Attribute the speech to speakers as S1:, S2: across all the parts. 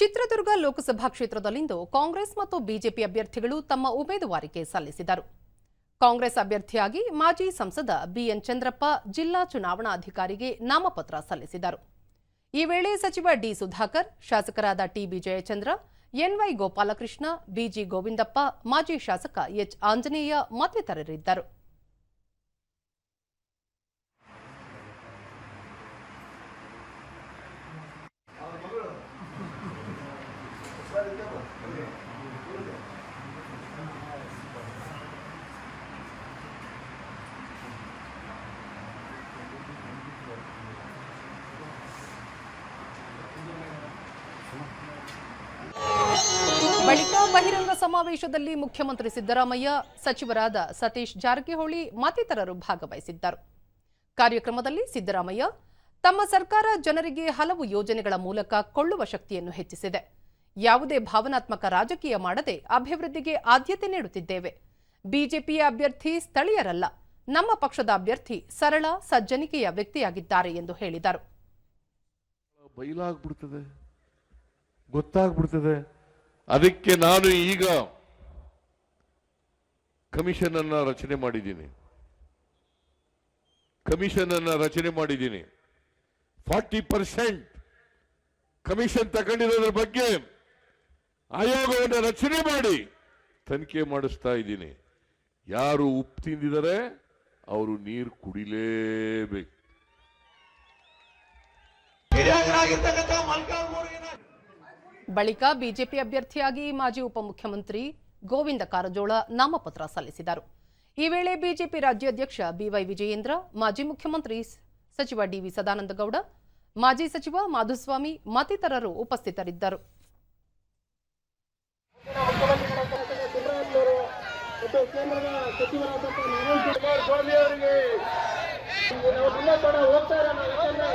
S1: ಚಿತ್ರದುರ್ಗ ಲೋಕಸಭಾ ಕ್ಷೇತ್ರದಲ್ಲಿಂದು ಕಾಂಗ್ರೆಸ್ ಮತ್ತು ಬಿಜೆಪಿ ಅಭ್ಯರ್ಥಿಗಳು ತಮ್ಮ ಉಮೇದುವಾರಿಕೆ ಸಲ್ಲಿಸಿದರು. ಕಾಂಗ್ರೆಸ್ ಅಭ್ಯರ್ಥಿಯಾಗಿ ಮಾಜಿ ಸಂಸದ ಬಿಎನ್ ಚಂದ್ರಪ್ಪ ಜಿಲ್ಲಾ ಚುನಾವಣಾಧಿಕಾರಿಗೆ ನಾಮಪತ್ರ ಸಲ್ಲಿಸಿದರು. ಈ ವೇಳೆ ಸಚಿವ ಡಿ ಸುಧಾಕರ್, ಶಾಸಕರಾದ TB Jayachandra NY Gopalakrishna BG Govindappa, ಮಾಜಿ ಶಾಸಕ ಎಚ್ ಆಂಜನೇಯ ಮತ್ತಿತರರಿದ್ದರು. ಬಳಿಕ ಬಹಿರಂಗ ಸಮಾವೇಶದಲ್ಲಿ ಮುಖ್ಯಮಂತ್ರಿ ಸಿದ್ದರಾಮಯ್ಯ ಸಚಿವರಾದ ಸತೀಶ್ ಜಾರಕಿಹೊಳಿ ಮತ್ತಿತರರು ಭಾಗವಹಿಸಿದ್ದರು. ಕಾರ್ಯಕ್ರಮದಲ್ಲಿ ಸಿದ್ದರಾಮಯ್ಯ, ತಮ್ಮ ಸರ್ಕಾರ ಜನರಿಗೆ ಹಲವು ಯೋಜನೆಗಳ ಮೂಲಕ ಕೊಳ್ಳುವ ಶಕ್ತಿಯನ್ನು ಹೆಚ್ಚಿಸಿದೆ. ಯಾವುದೇ ಭಾವನಾತ್ಮಕ ರಾಜಕೀಯ ಮಾಡದೆ ಅಭಿವೃದ್ಧಿಗೆ ಆದ್ಯತೆ ನೀಡುತ್ತಿದ್ದೇವೆ. ಬಿಜೆಪಿಯ ಅಭ್ಯರ್ಥಿ ಸ್ಥಳೀಯರಲ್ಲ, ನಮ್ಮ ಪಕ್ಷದ ಅಭ್ಯರ್ಥಿ ಸರಳ, ಸಜ್ಜನಿಕೆಯ ವ್ಯಕ್ತಿಯಾಗಿದ್ದಾರೆ ಎಂದು ಹೇಳಿದರು.
S2: ಬಯಲಾಗ್ಬಿಡ್ತದೆ ಗೊತ್ತಾಗ್ಬಿಡ್ತದೆ. ಅದಕ್ಕೆ ನಾನು ಈಗ ಕಮಿಷನ್ ಅನ್ನ ರಚನೆ ಮಾಡಿದ್ದೀನಿ. ಕಮಿಷನ್ ಅನ್ನ ರಚನೆ ಮಾಡಿದ್ದೀನಿ. ಫಾರ್ಟಿ ಪರ್ಸೆಂಟ್ ಕಮಿಷನ್ ತಗೊಂಡಿರೋದ್ರ ಬಗ್ಗೆ ಆಯೋಗವನ್ನು ರಚನೆ ಮಾಡಿ ತನಿಖೆ ಮಾಡಿಸ್ತಾ ಇದ್ದೀನಿ. ಯಾರು ಉಪ್ಪು ತಿಂದಿದ್ದಾರೆ ಅವರು ನೀರು ಕುಡಿಲೇಬೇಕು.
S1: ಬಳಿಕ ಬಿಜೆಪಿ ಅಭ್ಯರ್ಥಿಯಾಗಿ ಮಾಜಿ ಉಪಮುಖ್ಯಮಂತ್ರಿ ಗೋವಿಂದ ಕಾರಜೋಳ ನಾಮಪತ್ರ ಸಲ್ಲಿಸಿದರು. ಈ ವೇಳೆ ಬಿಜೆಪಿ ರಾಜ್ಯಾಧ್ಯಕ್ಷ ಬಿವೈ ವಿಜಯೇಂದ್ರ ಮಾಜಿ ಮುಖ್ಯಮಂತ್ರಿ ಸಚಿವ ಡಿವಿ ಸದಾನಂದಗೌಡ ಮಾಜಿ ಸಚಿವ ಮಾಧುಸ್ವಾಮಿ ಮತ್ತಿತರರು ಉಪಸ್ಥಿತರಿದ್ದರು.
S3: ಕೇಂದ್ರದ ಸಚಿವರಾದಂತಹ ನರೇಂದ್ರ ಕುಮಾರ್ ಸ್ವಾಮಿ ಅವರಿಗೆ ನಾವು ತುಂಬ ತಡ ಹೋಗ್ತಾ ಇರೋಣ ಯಾಕಂದ್ರೆ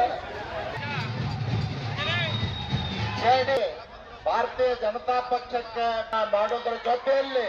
S4: ಭಾರತೀಯ ಜನತಾ ಪಕ್ಷಕ್ಕೆ ಮಾಡೋದ್ರ ಜೊತೆಯಲ್ಲಿ